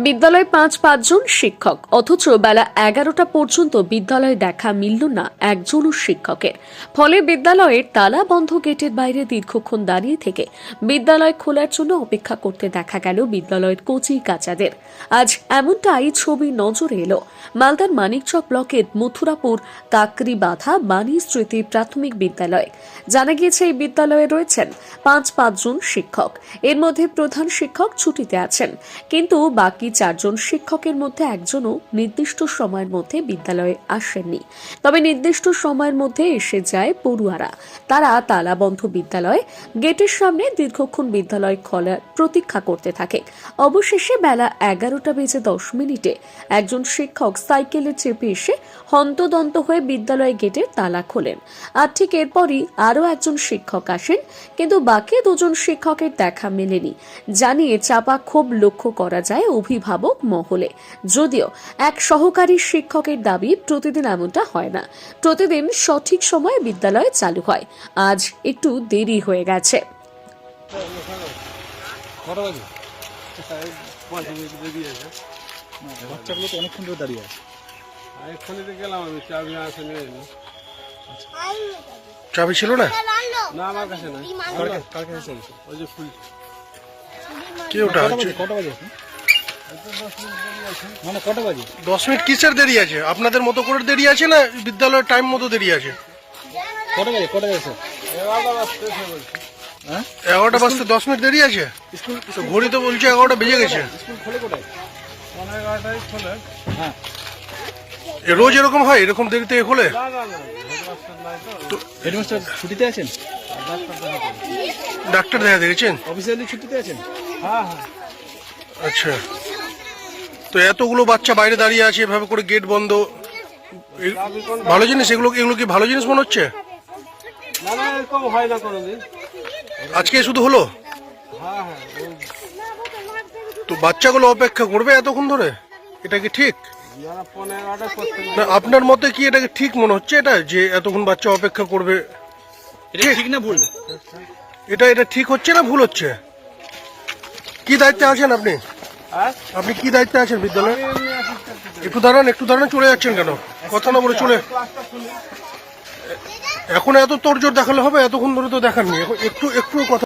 বিদ্যালয়ে পাঁচ পাঁচজন শিক্ষক। অথচ বেলা এগারোটা পর্যন্ত বিদ্যালয়ে দেখা মিলল না একজনও শিক্ষকের। ফলে বিদ্যালয়ের তালা বন্ধ গেটের বাইরে দীর্ঘক্ষণ দাঁড়িয়ে থেকে বিদ্যালয় খোলার জন্য অপেক্ষা করতে দেখা গেল বিদ্যালয়ের কচি কাচাদের। আজ এমনটাই ছবি নজরে এলো। মালদার মানিকচক ব্লকের মথুরাপুর কাকরি বাধা বাণী স্মৃতি প্রাথমিক বিদ্যালয়। জানা গিয়েছে, এই বিদ্যালয়ে রয়েছেন পাঁচ পাঁচজন শিক্ষক। এর মধ্যে প্রধান শিক্ষক ছুটিতে আছেন। কিন্তু বাকি চারজন শিক্ষকের মধ্যে একজনও নির্দিষ্ট সময়ের মধ্যে বিদ্যালয়ে আসেননি। তবে নির্দিষ্ট সময়ের মধ্যে এসে যায় পড়ুয়ারা। তারা তালাবন্ধ বিদ্যালয়ে, গেটের সামনে দীর্ঘক্ষণ বিদ্যালয় খোলার প্রতীক্ষা করতে থাকে। অবশেষে বেলা এগারোটা বেজে দশ মিনিটে একজন শিক্ষক সাইকেলে চেপে এসে হন্তদন্ত হয়ে বিদ্যালয় গেটের তালা খোলেন। আর ঠিক এরপরই আরও একজন শিক্ষক আসেন, কিন্তু বাকি দুজন শিক্ষকের দেখা মেলেনি। জানিয়ে চাপা ক্ষোভ লক্ষ্য করা যায় অভিভাবক মহলে। যদিও এক সহকারী শিক্ষকের দাবি প্রতিদিন এমনটা হয় না। প্রতিদিন সঠিক সময়ে বিদ্যালয় চালু হয়। আজ একটু দেরি হয়ে গেছে। কটা বাজে? পাঁচ মিনিট বেরিয়ে আছে। বাচ্চাগুলো তো অনেকক্ষণ ধরে দাঁড়িয়ে আছে। এক্ষুনি তো গেলাম আমি চাবি ছিল না? না আমার কাছে না। কার কাছে- কার কাছে চলছে ওই যে ফুল কি ওটা? কটা বাজে? মানে কটা বাজে? দশ মিনিট কিসের দেরি আছে? আপনাদের মতো করে দেরি আছে না বিদ্যালয়ের টাইম মতো দেরি আছে? কটা বাজে? কটা বাজে এগারোটা বাজতে হ্যাঁ? এগারোটা বাজতে দশ মিনিট দেরি আছে? স্কুল তো ঘড়ি তো বলছে এগারোটা বেজে গেছে। হ্যাঁ। এ রোজ এরকম হয়? এরকম দেরিতে খোলে? না না না হেডমাস্টার নাই তো। হেডমাস্টার ছুটিতে আছেন? ডাক্তার দেখা দেখেছেন অফিসিয়ালি ছুটিতে আছেন? হ্যাঁ হ্যাঁ। আচ্ছা। তো এতগুলো বাচ্চা বাইরে দাঁড়িয়ে আছে এভাবে করে গেট বন্ধ। ভালো জিনিস? এগুলো এগুলো কি ভালো জিনিস মনে হচ্ছে? আজকে শুধু হলো? তো বাচ্চাগুলো অপেক্ষা করবে এতক্ষণ ধরে? এটা কি ঠিক? না আপনার মতে কি এটাকে ঠিক মনে হচ্ছে এটা যে এতক্ষণ বাচ্চা অপেক্ষা করবে? এটা ঠিক না ভুল? এটা এটা ঠিক হচ্ছে না ভুল হচ্ছে? কি দায়িত্বে আছেন আপনি? আপনি কি দায়িত্বে আছেন বিদ্যালয়ে? একটু দাঁড়ান একটু দাঁড়ান, চলে যাচ্ছেন কেন? কথা না বলে চলে এখন এত তোরজোর দেখালে হবে, এতক্ষণ ধরে তো দেখাননি। একটু একটু কথা